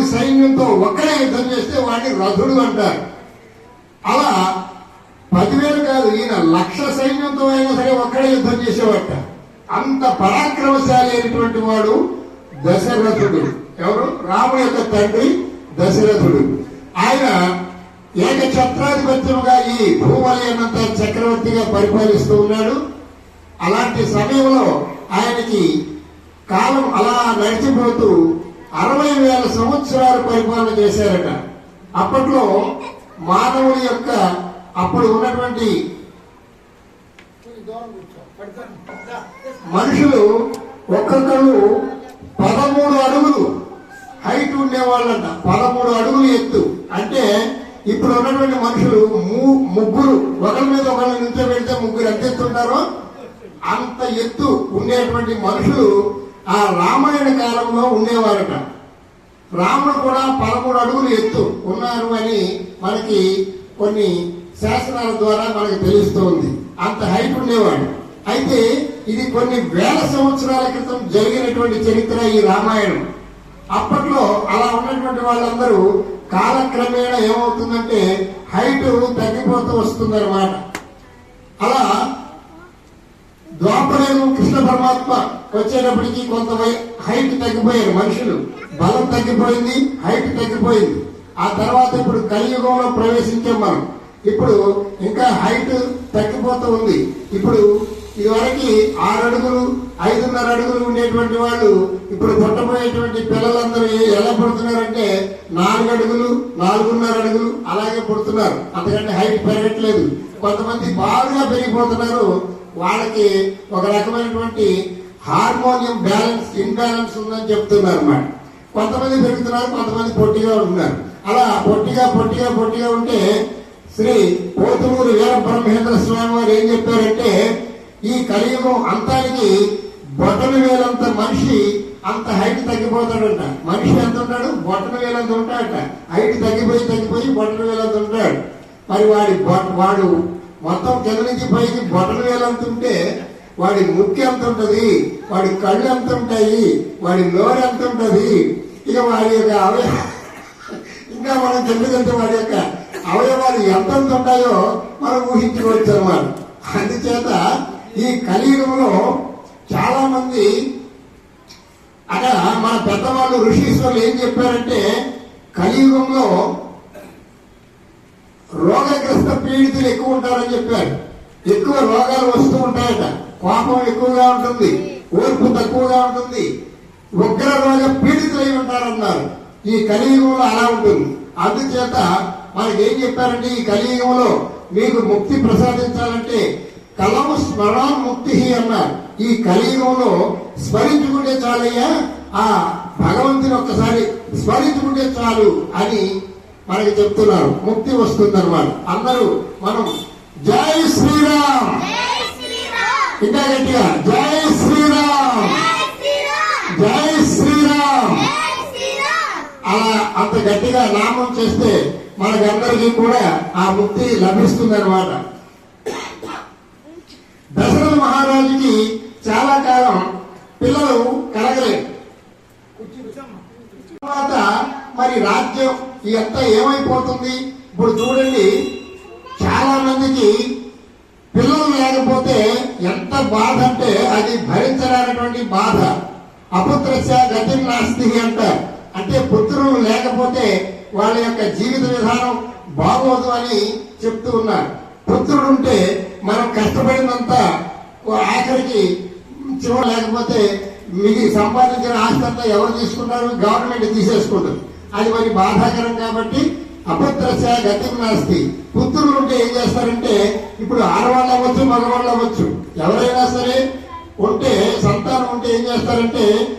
మంది సైన్యంతో ఒక్కడే యుద్ధం చేస్తే వాడిని రథుడు అంటారు. అలా పదివేలు కాదు ఈయన లక్ష సైన్యంతో అయినా సరే ఒక్కడే యుద్ధం చేసేవాట అంత పరాక్రమశాలి అయినటువంటి వాడు దశరథుడు. ఎవరు? రాముడు యొక్క తండ్రి దశరథుడు. ఆయన ఏక ఏకఛత్రాధిపత్యముగా ఈ భూమలయనంత చక్రవర్తిగా పరిపాలిస్తూ ఉన్నాడు. అలాంటి సమయంలో ఆయనకి కాలం అలా నడిచిపోతూ అరవై వేల సంవత్సరాలు పరిపాలన చేశారట. అప్పట్లో మానవుడి యొక్క అప్పుడు ఉన్నటువంటి మనుషులు ఒక్కొక్కరు పదమూడు అడుగులు హైట్ ఉండేవాళ్ళంట. పదమూడు అడుగులు ఎత్తు. అంటే ఇప్పుడు ఉన్నటువంటి మనుషులు ము- ముగ్గురు. ఒకరి మీద ఒకరిని నిల్చోబెడితే ముగ్గురు ఎంత ఎత్తు ఉంటారో అంత ఎత్తు ఉండేటువంటి మనుషులు ఆ రామాయణ కాలంలో ఉండేవారట. రాముడు కూడా పదమూడు అడుగులు ఎత్తు ఉన్నారు అని మనకి కొన్ని శాసనాల ద్వారా మనకు తెలుస్తోంది అంత హైట్ ఉండేవాడు. అయితే ఇది కొన్ని వేల సంవత్సరాల క్రితం జరిగినటువంటి చరిత్ర ఈ రామాయణం. అప్పట్లో అలా ఉన్నటువంటి వాళ్ళందరూ కాలక్రమేణా ఏమవుతుందంటే హైట్ తగ్గిపోతూ వస్తుందన్నమాట. అలా ద్వాపరేణు కృష్ణ పరమాత్మ వచ్చేటప్పటికి కొంత హైట్ తగ్గిపోయారు మనుషులు. బలం తగ్గిపోయింది హైట్ తగ్గిపోయింది. ఆ తర్వాత ఇప్పుడు కలియుగంలో ప్రవేశించాం మనం. ఇప్పుడు ఇంకా హైట్ తగ్గిపోతూ ఉంది. ఇప్పుడు ఇదివరకు ఆరు అడుగులు ఐదున్నర అడుగులు ఉండేటువంటి వాళ్ళు ఇప్పుడు పుట్టబోయేటువంటి పిల్లలందరూ ఎలా పుడుతున్నారంటే నాలుగు అడుగులు నాలుగున్నర అడుగులు అలాగే పుడుతున్నారు. అంతకంటే హైట్ పెరగట్లేదు. కొంతమంది బాగా పెరిగిపోతున్నారు వాళ్ళకి ఒక రకమైనటువంటి హార్మోనియం బ్యాలెన్స్ ఇన్బ్యాలెన్స్ ఉందని చెప్తున్నారు అన్నమాట కొంతమంది పెరుగుతున్నారు కొంతమంది పొట్టిగా ఉంటున్నారు. అలా పొట్టిగా పొట్టిగా పొట్టిగా ఉంటే శ్రీ పోతుమూరు వీర బ్రహ్మేంద్ర స్వామి వారు ఏం చెప్పారంటే ఈ కలియుగం అంతానికి బొట్టలు వేలంత మనిషి అంత హైట్ తగ్గిపోతాడంట. మనిషి ఎంత ఉంటాడు? బొట్టలు వేలంత ఉంటాడట. హైట్ తగ్గిపోయి తగ్గిపోయి బొట్టలు వేలంత ఉంటాడు. మరి వాడి వాడు మొత్తం కింద నుంచి పైకి బొటలు వేలంత ఉంటే వాడి ముక్కు ఎంత ఉంటుంది? వాడి కళ్ళు ఎంత ఉంటాయి? వాడి నోరు ఎంత ఉంటుంది? ఇక వాడి యొక్క అవయ ఇంకా మనం తెలియదంటే వాడి యొక్క అవయవాలు ఎంతెంత ఉంటాయో మనం ఊహించుకోవచ్చు అన్నమాట. అందుచేత ఈ కలియుగంలో చాలా మంది అక్కడ మన పెద్దవాళ్ళు ఋషీశ్వరులు ఏం చెప్పారంటే కలియుగంలో రోగగ్రస్త పీడితులు ఎక్కువ ఉంటారని చెప్పారు. ఎక్కువ రోగాలు వస్తూ ఉంటాయట. కోపం ఎక్కువగా ఉంటుంది. ఓర్పు తక్కువగా ఉంటుంది. ఉగ్ర రోగ పీడితులై ఉంటారన్నారు. ఈ కలియుగంలో అలా ఉంటుంది. అందుచేత మనకి ఏం చెప్పారంటే ఈ కలియుగంలో మీకు ముక్తి ప్రసాదించాలంటే కలము స్మరణ ముక్తి అన్నారు. ఈ కలియుగంలో స్మరించుకుంటే చాలయ్యా. ఆ భగవంతుని ఒక్కసారి స్మరించుకుంటే చాలు అని మనకి చెప్తున్నారు ముక్తి వస్తుందన్నమాట అందరూ మనం జై శ్రీరామ్. ఇంకా గట్టిగా జై శ్రీరామ్. జై శ్రీరామ్. అలా అంత గట్టిగా నామం చేస్తే మనకందరికీ కూడా ఆ ముక్తి లభిస్తుందన్నమాట దశరథ మహారాజుకి చాలా కాలం పిల్లలు కలగలేదు. తర్వాత మరి రాజ్యం ఎంత ఏమైపోతుంది? ఇప్పుడు చూడండి చాలా మందికి పిల్లలు లేకపోతే ఎంత బాధ అంటే అది భరించడానికి బాధ. అపుత్రస్య గతి నాస్తి అంటారు అంటే పుత్రులు లేకపోతే వాళ్ళ యొక్క జీవిత విధానం బాగోదు అని చెప్తూ ఉన్నారు. పుత్రుడుంటే మనం కష్టపడినంత ఆఖరికి చివరి లేకపోతే మీకు సంపాదించిన ఆస్తి అంతా ఎవరు తీసుకుంటారు? గవర్నమెంట్ తీసేసుకుంటుంది. అది మరి బాధాకరం కాబట్టి అపుత్రస్య గతి నాస్తి. పుత్రులు ఉంటే ఏం చేస్తారంటే ఇప్పుడు ఆడవాళ్ళు అవ్వచ్చు మగవాళ్ళు అవ్వచ్చు ఎవరైనా సరే ఉంటే సంతానం ఉంటే ఏం చేస్తారంటే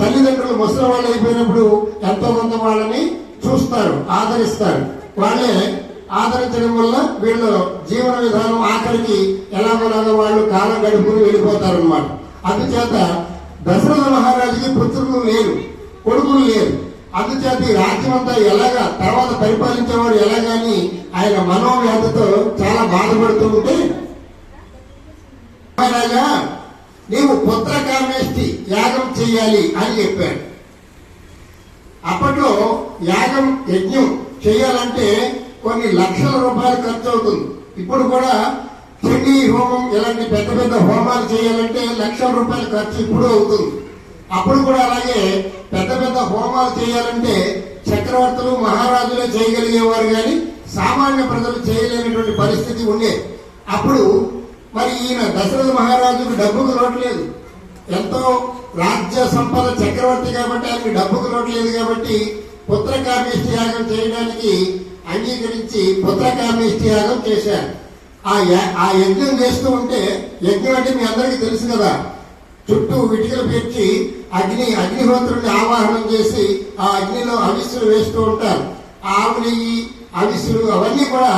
తల్లిదండ్రులు ముసలి వాళ్ళు అయిపోయినప్పుడు ఎంతో మంది వాళ్ళని చూస్తారు ఆదరిస్తారు. వాళ్ళే ఆదరించడం వల్ల వీళ్ళు జీవన విధానం ఆఖరికి ఎలాగోలాగా వాళ్ళు కాలం గడుపుకుని వెళ్ళిపోతారు అనమాట అందుచేత దశరథ మహారాజుకి పుత్రులు లేరు కొడుకులు లేరు. అందుచేత ఈ రాజ్యం అంతా ఎలాగా తర్వాత పరిపాలించేవాడు ఎలాగని ఆయన మనోవ్యాధితో చాలా బాధపడుతూ ఉంటే మహారాజా నీవు పుత్ర కామేష్టి యాగం చేయాలి అని చెప్పాడు. అప్పట్లో యాగం యజ్ఞం చేయాలంటే కొన్ని లక్షల రూపాయలు ఖర్చు అవుతుంది ఇప్పుడు కూడా చండీ హోమం ఇలాంటి పెద్ద పెద్ద హోమాలు చేయాలంటే లక్షల రూపాయల ఖర్చు ఇప్పుడు అవుతుంది. అప్పుడు కూడా అలాగే పెద్ద పెద్ద హోమాలు చేయాలంటే చక్రవర్తులు మహారాజులే చేయగలిగేవారు కానీ సామాన్య ప్రజలు చేయలేనటువంటి పరిస్థితి ఉండే. అప్పుడు మరి ఈయన దశరథ మహారాజుకు డబ్బుకు లోటు ఎంతో రాజ్య సంపద చక్రవర్తి కాబట్టి ఆయనకి డబ్బుకు లోటు కాబట్టి పుత్రకామేష్టి యాగం చేయడానికి అంగీకరించి పుత్రకామేష్టి యాగం చేశారు. ఆ ఆ యజ్ఞం చేస్తూ ఉంటే యజ్ఞం అంటే మీ అందరికీ తెలుసు కదా. చుట్టూ విటికలు పెట్టి అగ్ని అగ్నిహోత్రుడిని ఆవాహనం చేసి ఆ అగ్నిలో అవిస్సులు వేస్తూ ఉంటారు. ఆ ఆవు నెయ్యి అవిస్సులు అవన్నీ కూడా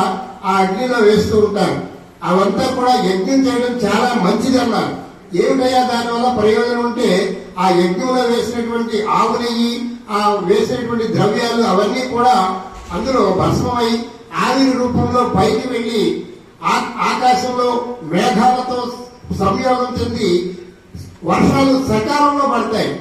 ఆ అగ్నిలో వేస్తూ ఉంటారు. అవంతా కూడా యజ్ఞం చేయడం చాలా మంచిది అన్నారు. ఏమిటయ్యా దానివల్ల ప్రయోజనం ఉంటే ఆ యజ్ఞంలో వేసినటువంటి ఆవు నెయ్యి ఆ వేసినటువంటి ద్రవ్యాలు అవన్నీ కూడా అందులో భస్మమై ఆవిరి రూపంలో పైకి వెళ్ళి ఆకాశంలో మేఘాలతో సంయోగం చెంది వర్షాలు సకాలంలో పడతాయి.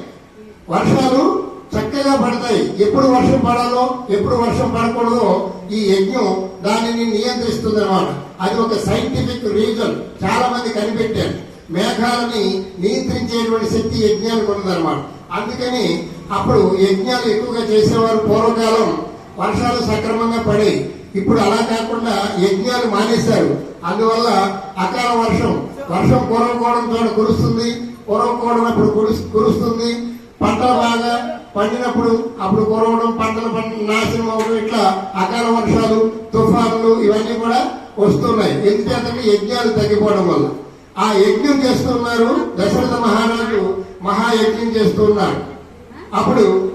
వర్షాలు చక్కగా పడతాయి. ఎప్పుడు వర్షం పడాలో ఎప్పుడు వర్షం పడకూడదో ఈ యజ్ఞం దానిని నియంత్రిస్తుంది అనమాట అది ఒక సైంటిఫిక్ రీజన్ చాలా మంది కనిపెట్టారు. మేఘాలని నియంత్రించేటువంటి శక్తి యజ్ఞానికి ఉన్నదన్నమాట అందుకని అప్పుడు యజ్ఞాలు ఎక్కువగా చేసేవారు పూర్వకాలం. వర్షాలు సక్రమంగా పడేవి ఇప్పుడు అలా కాకుండా యజ్ఞాలు మానేశారు. అందువల్ల అకాల వర్షం వర్షం కురవకోవడం చోట కురుస్తుంది. కురవకోవడం అప్పుడు కురుస్తుంది. పంటలు బాగా పండినప్పుడు అప్పుడు కురవడం పంటలు నాశనం అవ్వడం ఇట్లా అకాల వర్షాలు తుఫానులు ఇవన్నీ కూడా వస్తున్నాయి. ఎందుకంటే యజ్ఞాలు తగ్గిపోవడం వల్ల. ఆ యజ్ఞం చేస్తున్నారు దశరథ మహారాజు. మహాయజ్ఞం చేస్తున్నారు అప్పుడు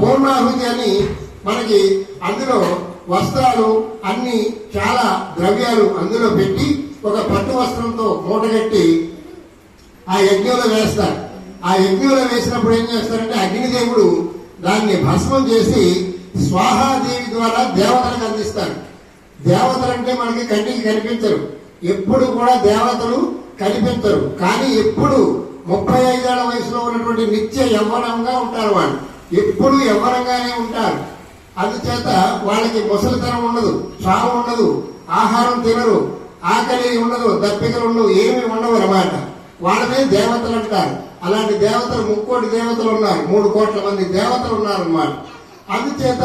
పూర్ణాహుతి అని మనకి అందులో వస్త్రాలు అన్ని చాలా ద్రవ్యాలు అందులో పెట్టి ఒక పట్టు వస్త్రంతో మూటగట్టి ఆ యజ్ఞంలో వేస్తారు. ఆ యజ్ఞంలో వేసినప్పుడు ఏం చేస్తారంటే అగ్నిదేవుడు దాన్ని భస్మం చేసి స్వాహాదేవి ద్వారా దేవతలకు అందిస్తారు. దేవతలు అంటే మనకి కంటికి కనిపించరు. ఎప్పుడు కూడా దేవతలు కనిపించరు. కానీ ఎప్పుడు ముప్పై ఐదేళ్ళ వయసులో ఉన్నటువంటి నిత్య యవ్వనంగా ఉంటారు వాళ్ళు. ఎప్పుడు యవ్వనంగానే ఉంటారు. అందుచేత వాళ్ళకి ముసలితనం ఉండదు చావు ఉండదు ఆహారం తినరు ఆకలి ఉండదు దప్పికలు ఉండవు ఏమి ఉండవు అన్నమాట. వాళ్ళనే దేవతలు అంటారు. అలాంటి దేవతలు ముక్కోటి దేవతలు ఉన్నారు మూడు కోట్ల మంది దేవతలు ఉన్నారు అన్నమాట అందుచేత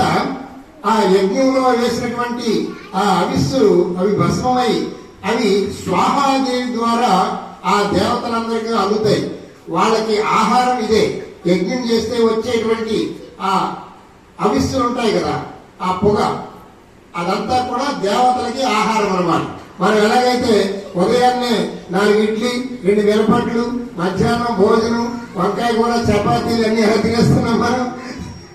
ఆ యజ్ఞంలో వేసినటువంటి ఆ అవిస్సులు అవి భస్మమై అవి స్వాహాదేవి ద్వారా ఆ దేవతలందరికీ అందుతాయి. వాళ్ళకి ఆహారం ఇదే యజ్ఞం చేస్తే వచ్చేటువంటి ఆ అవిస్తులు ఉంటాయి కదా ఆ పొగ అదంతా కూడా దేవతలకి ఆహారం అనమాట మనం ఎలాగైతే ఉదయాన్నే నాలుగు ఇడ్లీ రెండు మిరపట్లు మధ్యాహ్నం భోజనం వంకాయ కూర చపాతీలు అన్ని ఎలా తినేస్తున్నాం మనం?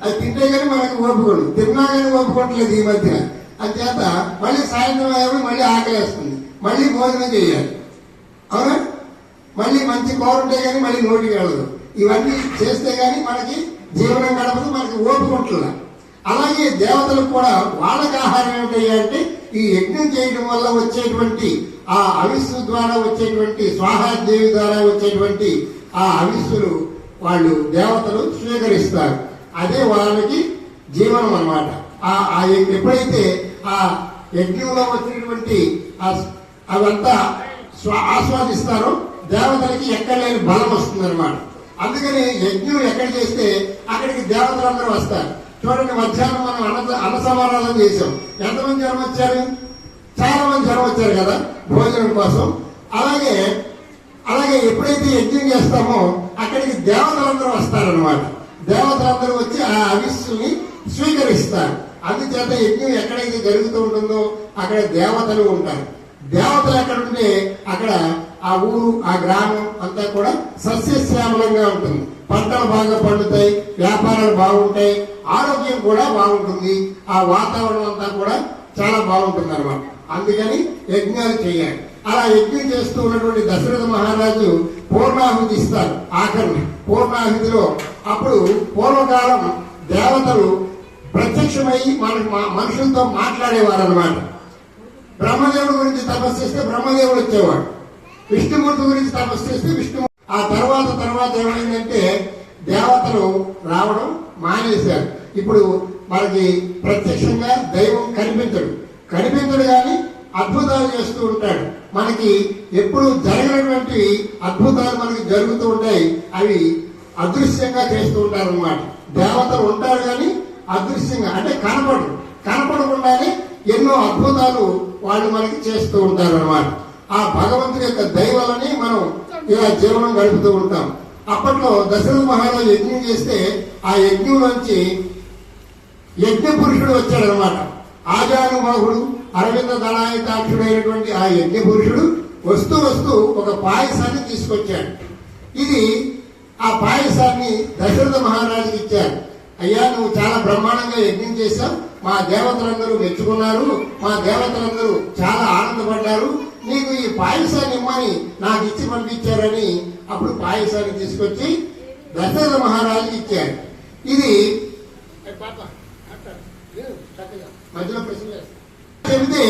అది తింటే కానీ మనకు ఓపుకోడు తిన్నా కానీ ఒప్పుకోవట్లేదు ఈ మధ్యన అంచేత మళ్ళీ సాయంత్రం అయ్యాము మళ్ళీ ఆకలేస్తుంది. మళ్ళీ భోజనం చేయాలి. అవునా? మళ్ళీ మంచి కూర ఉంటే కానీ మళ్ళీ నోటికి వెళ్ళదు. ఇవన్నీ చేస్తే కానీ మనకి జీవనం గడపదు మనకి ఓపుకుంటున్నా అలాగే దేవతలకు కూడా వాళ్ళకి ఆహారం ఏమిటయ్యా అంటే ఈ యజ్ఞం చేయడం వల్ల వచ్చేటువంటి ఆ అవిస్సు ద్వారా వచ్చేటువంటి స్వాహాదేవి ద్వారా వచ్చేటువంటి ఆ అవిస్సులు వాళ్ళు దేవతలు స్వీకరిస్తారు. అదే వాళ్ళకి జీవనం అన్నమాట. ఆ ఆ ఎప్పుడైతే ఆ యజ్ఞంలో వచ్చినటువంటి అవంతా స్వా ఆస్వాదిస్తారో దేవతలకి ఎక్కడ లేని బలం వస్తుంది అనమాట అందుకని యజ్ఞం ఎక్కడ చేస్తే అక్కడికి దేవతలందరూ వస్తారు. చూడండి మధ్యాహ్నం మనం అన్న అన్న సమారాధన చేసాం ఎంతమంది జనం వచ్చారు? చాలా మంది జనం వచ్చారు కదా భోజనం కోసం. అలాగే అలాగే ఎప్పుడైతే యజ్ఞం చేస్తామో అక్కడికి దేవతలందరూ వస్తారనమాట దేవతలందరూ వచ్చి ఆ అవిస్సుని స్వీకరిస్తారు. అందుచేత యజ్ఞం ఎక్కడైతే జరుగుతూ ఉంటుందో అక్కడ దేవతలు ఉంటారు. దేవతలు ఎక్కడ ఉంటే అక్కడ ఆ ఊరు ఆ గ్రామం అంతా కూడా సస్యశ్యామలంగా ఉంటుంది. పంటలు బాగా పండుతాయి వ్యాపారాలు బాగుంటాయి ఆరోగ్యం కూడా బాగుంటుంది. ఆ వాతావరణం అంతా కూడా చాలా బాగుంటుంది అనమాట అందుకని యజ్ఞాలు చేయాలి. అలా యజ్ఞం చేస్తూ ఉన్నటువంటి దశరథ మహారాజు పూర్ణాహుతి ఇస్తారు ఆఖరిని. పూర్ణాహుతిలో అప్పుడు పూర్వకాలం దేవతలు ప్రత్యక్షమై మన మనుషులతో మాట్లాడేవారు అనమాట బ్రహ్మదేవుడి గురించి తపస్సు చేస్తే బ్రహ్మదేవుడు వచ్చేవాడు. విష్ణుమూర్తి గురించి తపస్సు చేస్తే విష్ణు ఆ తర్వాత తర్వాత ఏమైందంటే దేవతలు రావడం మానేశారు. ఇప్పుడు మనకి ప్రత్యక్షంగా దైవం కనిపించడు. కనిపించడు కానీ అద్భుతాలు చేస్తూ ఉంటాడు. మనకి ఎప్పుడు జరగనటువంటి అద్భుతాలు మనకి జరుగుతూ ఉంటాయి. అవి అదృశ్యంగా చేస్తూ ఉంటారు అన్నమాట దేవతలు ఉంటారు కానీ అదృశ్యంగా అంటే కనపడు కనపడకుండానే ఎన్నో అద్భుతాలు వాళ్ళు మనకి చేస్తూ ఉంటారు అన్నమాట ఆ భగవంతుడి యొక్క దైవాలని మనం ఇలా జీవనం గడుపుతూ ఉంటాం. అప్పట్లో దశరథ మహారాజు యజ్ఞం చేస్తే ఆ యజ్ఞంలోంచి యజ్ఞ పురుషుడు వచ్చాడనమాట ఆజానుబాహుడు అరవింద దళాయతాక్షుడైనటువంటి ఆ యజ్ఞ పురుషుడు వస్తూ వస్తూ ఒక పాయసాన్ని తీసుకొచ్చాడు. ఇది ఆ పాయసాన్ని దశరథ మహారాజుకి ఇచ్చారు. అయ్యా నువ్వు చాలా బ్రహ్మాండంగా యజ్ఞం చేశావు. మా దేవతలందరూ మెచ్చుకున్నారు. మా దేవతలందరూ చాలా ఆనందపడ్డారు. నీకు ఈ పాయసాన్ని ఇమ్మని నాకు ఇచ్చి పంపించారని అప్పుడు పాయసాన్ని తీసుకొచ్చి దశరథ మహారాజుకి ఇచ్చాడు ఇది మధ్యలో ప్రశ్న. చెబితే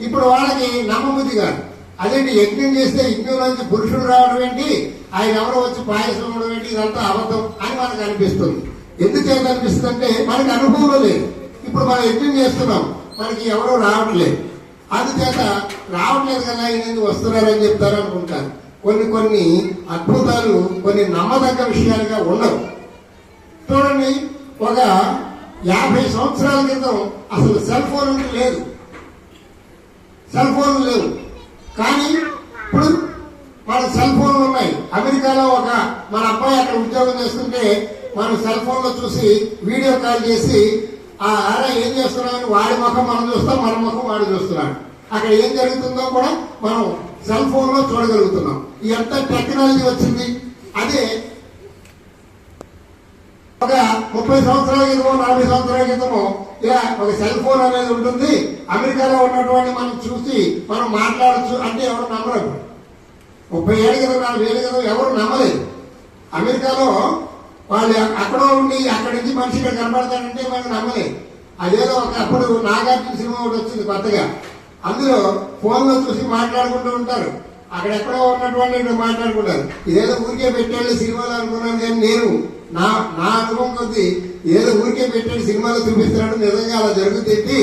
ఇప్పుడు వాళ్ళకి నమ్మబుద్ధి కాదు. అదేంటి యజ్ఞం చేస్తే యజ్ఞంలోంచి పురుషుడు రావడం ఏంటి? ఆయన ఎవరో వచ్చి పాయసం ఇవ్వడం ఏంటి? ఇదంతా అబద్ధం అని మనకు అనిపిస్తుంది. ఎందుచేత అనిపిస్తుంది అంటే మనకి అనుభవం లేదు. ఇప్పుడు మనం యజ్ఞం చేస్తున్నాం. మనకి ఎవరో రావట్లేదు. అందుచేత రావట్లేదు కదా ఆయన వస్తున్నారని చెప్తారు అనుకుంటారు. కొన్ని కొన్ని అద్భుతాలు కొన్ని నమ్మదగ్గ విషయాలుగా ఉండవు. చూడండి ఒక యాభై సంవత్సరాల క్రితం అసలు సెల్ ఫోన్ లేదు. సెల్ ఫోన్ లేవు. కానీ ఇప్పుడు మన సెల్ ఫోన్లు ఉన్నాయి. అమెరికాలో ఒక మన అబ్బాయి అక్కడ ఉద్యోగం చేస్తుంటే మనం సెల్ ఫోన్లో చూసి వీడియో కాల్ చేసి ఆ ఆరా ఏం చేస్తున్నామని వాడి ముఖం మనం చూస్తాం మన ముఖం వాడు చూస్తున్నాడు. అక్కడ ఏం జరుగుతుందో కూడా మనం సెల్ ఫోన్లో చూడగలుగుతున్నాం. ఎంత టెక్నాలజీ వచ్చింది? అదే ఒక ముప్పై సంవత్సరాల క్రితమో నలభై సంవత్సరాల క్రితమో ఇలా ఒక సెల్ ఫోన్ అనేది ఉంటుంది. అమెరికాలో ఉన్నటువంటి మనం చూసి మనం మాట్లాడచ్చు అంటే ఎవరు నమ్మరు. ముప్పై ఏళ్ళ కదా నలభై ఏళ్ళ కదా ఎవరు నమ్మలేదు. అమెరికాలో వాళ్ళు అక్కడో ఉండి అక్కడి నుంచి మనిషి ఇక్కడ కనబడతాడంటే మనం నమ్మలేదు అదేదో ఒకప్పుడు నాగార్జున సినిమా ఒకటి వచ్చింది కొత్తగా. అందులో ఫోన్లో చూసి మాట్లాడుకుంటూ ఉంటారు. అక్కడెక్కడో ఉన్నటువంటి మాట్లాడుకుంటారు. ఇదేదో ఊరికే పెట్టాడు సినిమాలు అనుకున్నాను కానీ నేను నా నా అనుభవం కొద్ది ఏదో ఊరికే పెట్టాడు సినిమాలో చూపిస్తున్నాడు. నిజంగా అలా జరుగుతుంది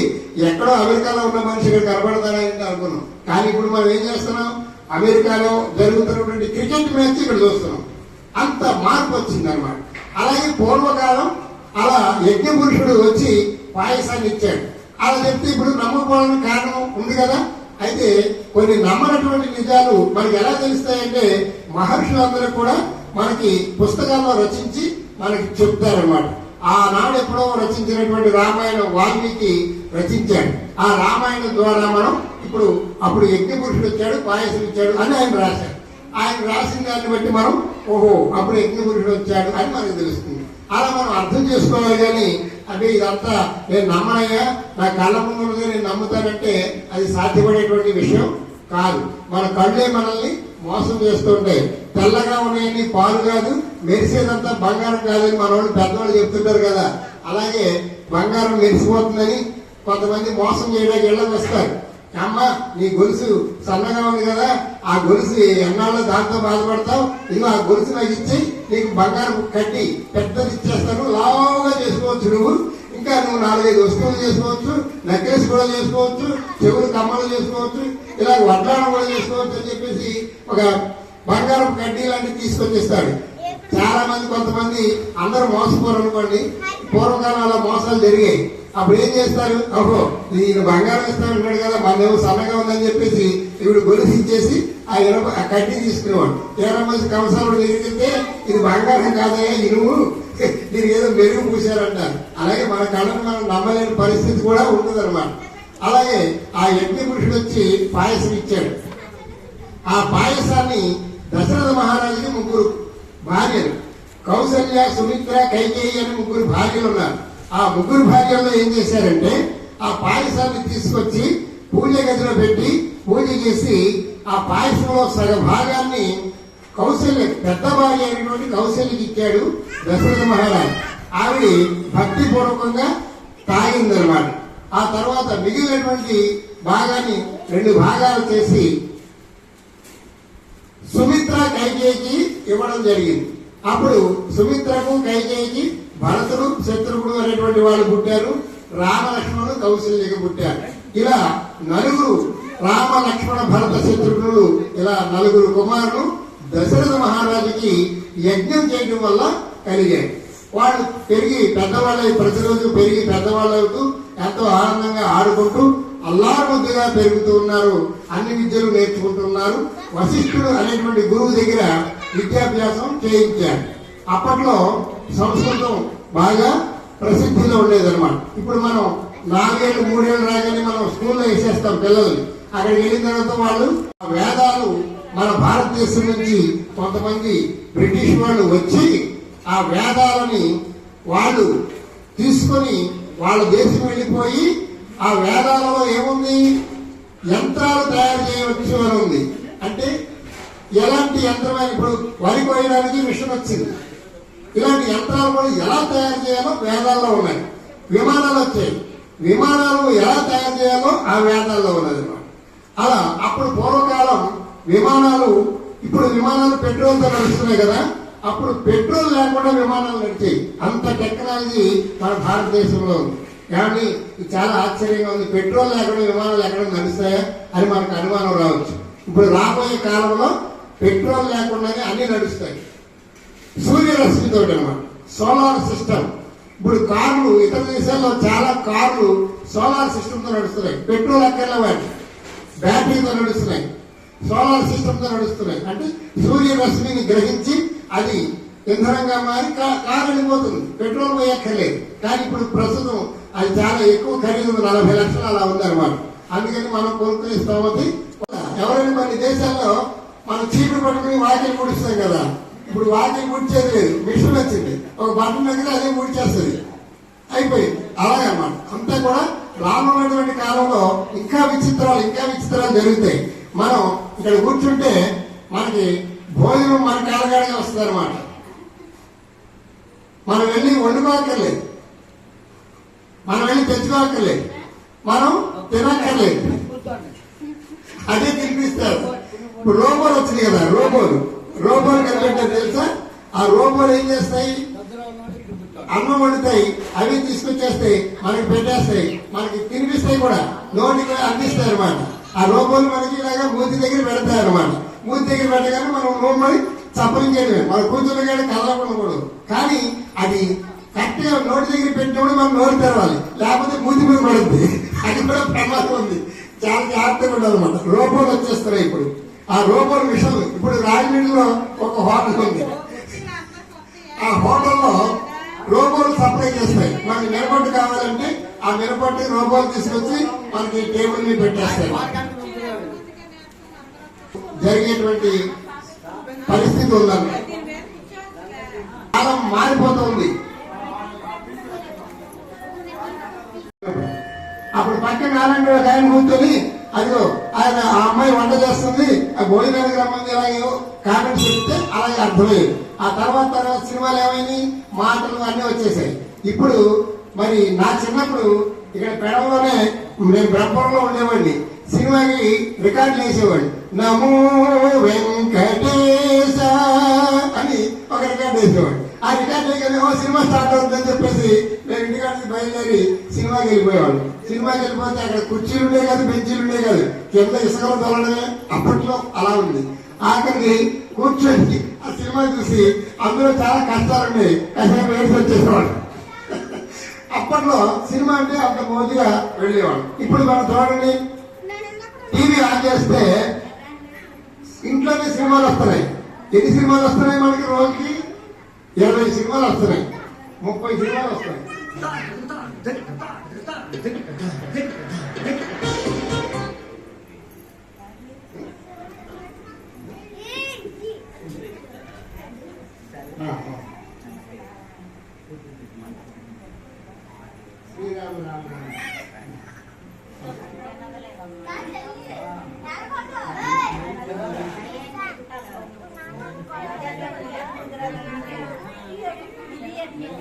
ఎక్కడో అమెరికాలో ఉన్న మనిషి ఇక్కడ కనబడతాడని అనుకున్నాం. కానీ ఇప్పుడు మనం ఏం చేస్తున్నాం? అమెరికాలో జరుగుతున్నటువంటి క్రికెట్ మ్యాచ్ ఇక్కడ చూస్తున్నాం. అంత మార్పు వచ్చిందనమాట అలాగే పూర్వకాలం అలా యజ్ఞ పురుషుడు వచ్చి పాయసాన్ని ఇచ్చాడు. అలా చెప్తే ఇప్పుడు నమ్మకపోవడానికి కారణం ఉంది కదా? అయితే కొన్ని నమ్మనటువంటి నిజాలు మనకి ఎలా తెలుస్తాయంటే మహర్షులందరూ కూడా మనకి పుస్తకాల్లో రచించి మనకి చెప్తారన్నమాట. ఆనాడు ఎప్పుడో రచించినటువంటి రామాయణం వాల్మీకి రచించాడు. ఆ రామాయణం ద్వారా మనం ఇప్పుడు అప్పుడు యజ్ఞ పురుషుడు వచ్చాడు పాయసం ఇచ్చాడు అని ఆయన రాశాడు. ఆయన రాసిన దాన్ని బట్టి మనం ఓహో అప్పుడు యజ్ఞ పురుషుడు వచ్చాడు అని మనకు తెలుస్తుంది. అలా మనం అర్థం చేసుకోవాలి కానీ అంటే ఇదంతా నేను నమ్మనయ్యా నా కళ్ళ ముందు నేను నమ్ముతానంటే అది సాధ్యపడేటువంటి విషయం కాదు. మన కళ్ళే మనల్ని మోసం చేస్తుంటాయి తెల్లగా ఉన్నాయని పాలు కాదు మెరిసేదంతా బంగారం కాదని మన వాళ్ళు పెద్దవాళ్ళు చెప్తుంటారు కదా. అలాగే బంగారం మెరిసిపోతుందని కొంతమంది మోసం చేయడానికి వెళ్ళకి వస్తారు అమ్మ నీ గొలుసు సన్నగా ఉంది కదా ఆ గొలుసు ఎన్నాళ్ళు దాంతో బాధపడతావు? ఇదిగో ఆ గొలుసు నాకు ఇచ్చి నీకు బంగారం కట్టి పెద్దది ఇచ్చేస్తాను. లావుగా చేసుకోవచ్చు నువ్వు. ఇంకా నువ్వు నాలుగైదు వస్తువులు చేసుకోవచ్చు నెక్లెస్ కూడా చేసుకోవచ్చు చెవులు కమ్మలు చేసుకోవచ్చు ఇలా వడ్డాణం కూడా చేసుకోవచ్చు అని చెప్పేసి ఒక బంగారం కడ్డీ లాంటివి తీసుకొచ్చేస్తాడు చాలా మంది కొంతమంది అందరూ మోసపోరు అనుకోండి పూర్వకాలం అలా మోసాలు జరిగాయి. అప్పుడు ఏం చేస్తారు? ఓహో ఈయన బంగారం ఇస్తానంటాడు కదా మన సన్నగా ఉందని చెప్పేసి ఇప్పుడు గొలుసు ఇచ్చేసి ఆ ఇరవై ఆ కడ్డీ తీసుకునేవాడు. ఇరవై మంది కంసాలు తిరిగితే ఇది బంగారం కాదయ్యా ఇనుము దీనికి ఏదో మెరుగు పూసారంటారు అలాగే మన కళ్ళను మనం నమ్మలేని పరిస్థితి కూడా ఉంటుందన్నమాట. అలాగే ఆ యజ్ఞ పురుషుడు వచ్చి పాయసం ఇచ్చాడు. ఆ పాయసాన్ని దశరథ మహారాజుకి ముగ్గురు భార్యలు కౌసల్య సుమిత్ర కైకేయి అని ముగ్గురు భార్యలు ఉన్నారు. ఆ ముగ్గురు భార్యల్లో ఏం చేశారంటే ఆ పాయసాన్ని తీసుకొచ్చి పూజ గదిలో పెట్టి పూజ చేసి ఆ పాయసంలో సగ భాగాన్ని కౌశల్య పెద్ద భార్య అయినటువంటి కౌశల్యకి ఇచ్చాడు దశరథ మహారాజ్. ఆవిడ భక్తి పూర్వకంగా తాగిందనమాట ఆ తర్వాత మిగిలినటువంటి భాగాన్ని రెండు భాగాలు చేసి సుమిత్ర కైకేయికి ఇవ్వడం జరిగింది. అప్పుడు సుమిత్రకు కైకేయికి భరతుడు శత్రుఘ్నుడు అనేటువంటి వాళ్ళు పుట్టారు. రామ లక్ష్మణుడు కౌశల్యకి పుట్టారు. ఇలా నలుగురు రామ లక్ష్మణ భరత శత్రుఘ్నుడు ఇలా నలుగురు కుమారులు దశరథ మహారాజుకి యజ్ఞం చేయడం వల్ల కలిగాయి. వాళ్ళు పెరిగి పెద్దవాళ్ళై ప్రతిరోజు పెరిగి పెద్దవాళ్ళు అవుతూ ఎంతో ఆనందంగా ఆడుకుంటూ అల్లారుముద్దుగా పెరుగుతూ ఉన్నారు. అన్ని విద్యలు నేర్చుకుంటున్నారు. వశిష్ఠుడు అనేటువంటి గురువు దగ్గర విద్యాభ్యాసం చేయించారు అప్పట్లో సంస్కృతం బాగా ప్రసిద్ధిలో ఉండేదన్నమాట. ఇప్పుడు మనం నాలుగేళ్ళు మూడేళ్ళు రాగానే మనం స్కూల్లో వేసేస్తాం పిల్లల్ని. అక్కడికి వెళ్ళిన తర్వాత వాళ్ళు ఆ వేదాలు మన భారతదేశం నుంచి కొంతమంది బ్రిటిష్ వాళ్ళు వచ్చి ఆ వేదాలని వాళ్ళు తీసుకొని వాళ్ళ దేశం వెళ్ళిపోయి ఆ వేదాలలో ఏముంది? యంత్రాలు తయారు చేయవచ్చు అని ఉంది. అంటే ఎలాంటి యంత్రమైన ఇప్పుడు వరి కోయడానికి మిషన్ వచ్చింది. ఇలాంటి యంత్రాలు కూడా ఎలా తయారు చేయాలో వేదాల్లో ఉన్నాయి విమానాలు వచ్చాయి. విమానాలు ఎలా తయారు చేయాలో ఆ వేదాల్లో ఉన్నది అలా అప్పుడు పూర్వకాలం విమానాలు ఇప్పుడు విమానాలు పెట్రోల్తో నడుస్తున్నాయి కదా అప్పుడు పెట్రోల్ లేకుండా విమానాలు నడిచాయి. అంత టెక్నాలజీ మన భారతదేశంలో ఉంది. కానీ ఇది చాలా ఆశ్చర్యంగా ఉంది. పెట్రోల్ లేకుండా విమానాలు ఎక్కడ నడుస్తాయా అని మనకు అనుమానం రావచ్చు. ఇప్పుడు రాబోయే కాలంలో పెట్రోల్ లేకుండానే అన్ని నడుస్తాయి. సూర్యరశ్మితో అనమాట సోలార్ సిస్టమ్. ఇప్పుడు కార్లు ఇతర దేశాల్లో చాలా కార్లు సోలార్ సిస్టమ్తో నడుస్తున్నాయి. పెట్రోల్ అక్కర్లే వాటి. బ్యాటరీతో నడుస్తున్నాయి. సోలార్ సిస్టమ్తో నడుస్తున్నాయి. అంటే సూర్యరశ్మిని గ్రహించి అది ఇంధనంగా మారి కారు వెళ్ళిపోతుంది పెట్రోల్ పోయక్కర్లేదు. కానీ ఇప్పుడు ప్రస్తుతం అది చాలా ఎక్కువ ఖరీదు నలభై లక్షలు అలా ఉందన్నమాట. అందుకని మనం కొనుక్కునే స్తోమతి. ఎవరైనా కొన్ని దేశాల్లో మనం చీపురు పట్టుకుని వాకిలు పొడుస్తాం కదా. ఇప్పుడు వాటి ముడిచేది లేదు మిషన్ వచ్చింది. ఒక బటన్ దగ్గర అదే ముడిచేస్తుంది అయిపోయింది. అలాగే అన్నమాట. అంతా కూడా రానున్నటువంటి కాలంలో ఇంకా విచిత్రాలు ఇంకా విచిత్రాలు జరుగుతాయి. మనం ఇక్కడ కూర్చుంటే మనకి భోజనం మన కాలగానే వస్తుంది అనమాట మనం వెళ్ళి వండుకోక్కర్లేదు. మనం వెళ్ళి తెచ్చుకోక్కర్లేదు. మనం తినక్కర్లేదు. అదే తినిపిస్తారు. ఇప్పుడు రోబోలు వచ్చింది కదా రోబోలు. రోబోలు కనిపెట్టారు తెలుసా? ఆ రోబోలు ఏం చేస్తాయి? అన్నం వండుతాయి అవి తీసుకొచ్చేస్తాయి మనకి పెట్టేస్తాయి మనకి తినిపిస్తాయి కూడా. నోటికి అందిస్తాయి అనమాట ఆ రోబోలు మనకి ఇలాగా మూతి దగ్గర పెడతాయి అనమాట మూతి దగ్గర పెట్టగానే మనం నోమని చప్పరించేయడమే మన కూతురు కానీ కదలకూడదు కానీ అది కరెక్ట్గా నోటి దగ్గర పెట్టినప్పుడు మనం నోరు తెరవాలి. లేకపోతే మూతి మీద పడుద్ది. అది కూడా ప్రమాదం ఉంది. చాలా జాగ్రత్తగా ఉండాలన్నమాట. రోబోలు వచ్చేస్తున్నాయి ఇప్పుడు. ఆ రోబోల విషయం ఇప్పుడు రాజమండ్రిలో ఒక హోటల్ ఉంది. ఆ హోటల్లో రోబోలు సప్లై చేస్తాయి. మనకి మిరపట్టు కావాలంటే ఆ మిరపట్టు రోబోలు తీసుకొచ్చి మనకి టేబుల్ మీద పెట్టేస్తాయి. జరిగేటువంటి పరిస్థితి ఉందండి. కాలం మారిపోతుంది. అప్పుడు పక్కన నారాయణ గారు కూర్చొని అదిగో ఆయన ఆ అమ్మాయి వంట చేస్తుంది ఆ భోజనానికి రమ్మంది అలాగే కామెంట్స్ చెప్తే అలాగే అర్థమయ్యేది. ఆ తర్వాత తర్వాత సినిమాలు ఏమైంది? మాటలు అన్నీ వచ్చేసాయి. ఇప్పుడు మరి నా చిన్నప్పుడు ఇక్కడ పెడంలోనే నేను బ్రహ్మపురంలో ఉండేవాడిని. సినిమాకి రికార్డులు వేసేవాడు నమో వెంకటేశ అని ఒక రికార్డు వేసేవాడు ఆ రికార్డు వేయగానే ఓ సినిమా స్టార్ట్ అవుతుందని చెప్పేసి నేను ఇంటికాడ బయలుదేరి సినిమాకి వెళ్ళిపోయేవాడు సినిమాకి వెళ్ళిపోతే అక్కడ కుర్చీలు ఉండే కాదు బెంచీలు ఉండే కాదు. కింద ఇసుకలు తొలడమే అప్పట్లో అలా ఉంది. ఆఖరికి కూర్చొని ఆ సినిమా చూసి అందులో చాలా కష్టాలు ఉన్నాయి. కష్టం వేసి వచ్చేసేవాడు అప్పట్లో సినిమా అంటే అంత మోజుగా వెళ్ళేవాడు ఇప్పుడు మనం చూడండి. టీవీ ఆన్ చేస్తే ఇంట్లోనే సినిమాలు వస్తున్నాయి. ఎన్ని సినిమాలు వస్తున్నాయి మనకి రోజుకి? ఇరవై సినిమాలు వస్తున్నాయి ముప్పై సినిమాలు వస్తున్నాయి శ్రీరామ రామ నైన్